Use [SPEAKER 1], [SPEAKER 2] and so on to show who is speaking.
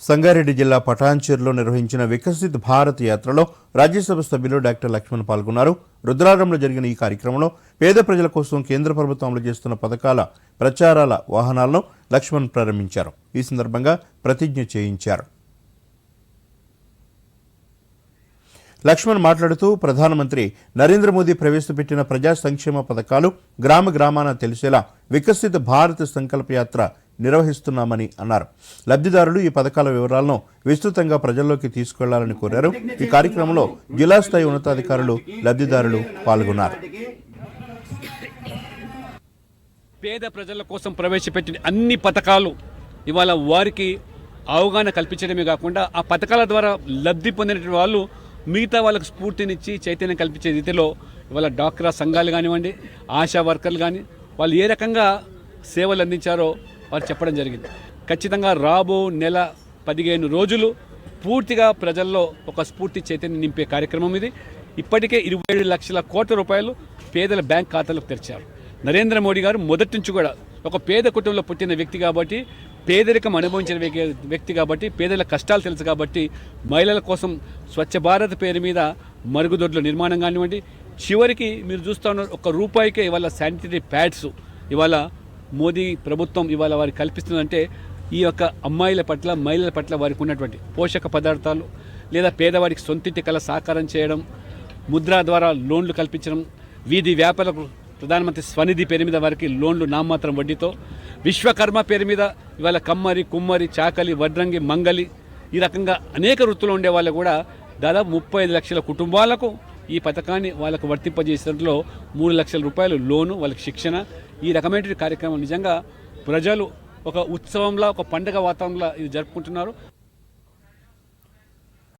[SPEAKER 1] సంగారెడ్డి జిల్లా పటాన్చేరులో నిర్వహించిన వికసిత్ భారత్ యాత్రలో రాజ్యసభ సభ్యులు డాక్టర్ లక్ష్మణ్ పాల్గొన్నారు. రుద్రారంలో జరిగిన ఈ కార్యక్రమంలో పేద ప్రజల కోసం కేంద్ర ప్రభుత్వం అమలు చేస్తున్న పథకాల ప్రచారాల వాహనాలను లక్ష్మణ్ ప్రారంభించారు. ఈ సందర్భంగా ప్రతిజ్ఞ చేయించారు. లక్ష్మణ్ మాట్లాడుతూ ప్రధానమంత్రి నరేంద్ర మోదీ ప్రవేశపెట్టిన ప్రజా సంక్షేమ పథకాలు గ్రామ గ్రామాన తెలిసేలా వికసిత భారత్ సంకల్ప యాత్ర నిర్వహిస్తున్నామని అన్నారు. లబ్ధిదారులు ఈ పథకాల వివరాలను విస్తృతంగా ప్రజల్లోకి తీసుకెళ్ళాలని కోరారు. ఈ కార్యక్రమంలో జిల్లా స్థాయి ఉన్నతాధికారులు లబ్ధిదారులు పాల్గొన్నారు.
[SPEAKER 2] పేద ప్రజల కోసం ప్రవేశపెట్టిన అన్ని పథకాలు ఇవాళ వారికి అవగాహన కల్పించడమే కాకుండా ఆ పథకాల ద్వారా లబ్ధి పొందినటువంటి వాళ్ళు మిగతా వాళ్ళకు స్ఫూర్తినిచ్చి చైతన్యం కల్పించే రీతిలో ఇవాళ డాక్రా సంఘాలు కానివ్వండి ఆశా వర్కర్లు కానీ వాళ్ళు ఏ రకంగా సేవలు అందించారో వారు చెప్పడం జరిగింది. ఖచ్చితంగా రాబో నెల పదిహేను రోజులు పూర్తిగా ప్రజల్లో ఒక స్ఫూర్తి చైతన్యం నింపే కార్యక్రమం ఇది. ఇప్పటికే ఇరవై ఏడు లక్షల కోట్ల రూపాయలు పేదల బ్యాంక్ ఖాతాలకు తెరిచారు. నరేంద్ర మోడీ గారు మొదటి నుంచి కూడా ఒక పేద కుటుంబంలో పుట్టిన వ్యక్తి కాబట్టి పేదరికం అనుభవించిన వ్యక్తి- వ్యక్తి కాబట్టి పేదల కష్టాలు తెలుసు కాబట్టి మహిళల కోసం స్వచ్ఛ భారత్ పేరు మీద మరుగుదొడ్ల నిర్మాణం కానివ్వండి చివరికి మీరు చూస్తూ ఉన్నారు ఒక రూపాయికే ఇవాళ శానిటరీ ప్యాడ్స్ ఇవాళ మోదీ ప్రభుత్వం ఇవాళ వారికి కల్పిస్తుందంటే ఈ యొక్క అమ్మాయిల పట్ల మహిళల పట్ల వారికి ఉన్నటువంటి పోషక పదార్థాలు లేదా పేదవారికి సొంతింటి కల సాకారం చేయడం ముద్ర ద్వారా లోన్లు కల్పించడం వీధి వ్యాపారులకు ప్రధానమంత్రి స్వనిధి పేరు మీద వారికి లోన్లు నామమాత్రం వడ్డీతో విశ్వకర్మ పేరు మీద ఇవాళ కమ్మరి కుమ్మరి చాకలి వడ్రంగి మంగలి ఈ రకంగా అనేక వృత్తులు ఉండే వాళ్ళు కూడా దాదాపు ముప్పై ఐదు లక్షల కుటుంబాలకు ఈ పథకాన్ని వాళ్ళకు వర్తింపజేసినట్లో మూడు లక్షల రూపాయలు లోను వాళ్ళకి శిక్షణ. ఈ రకమైన కార్యక్రమం నిజంగా ప్రజలు ఒక ఉత్సవంలా ఒక పండగ వాతావరణంలో ఇది జరుపుకుంటున్నారు.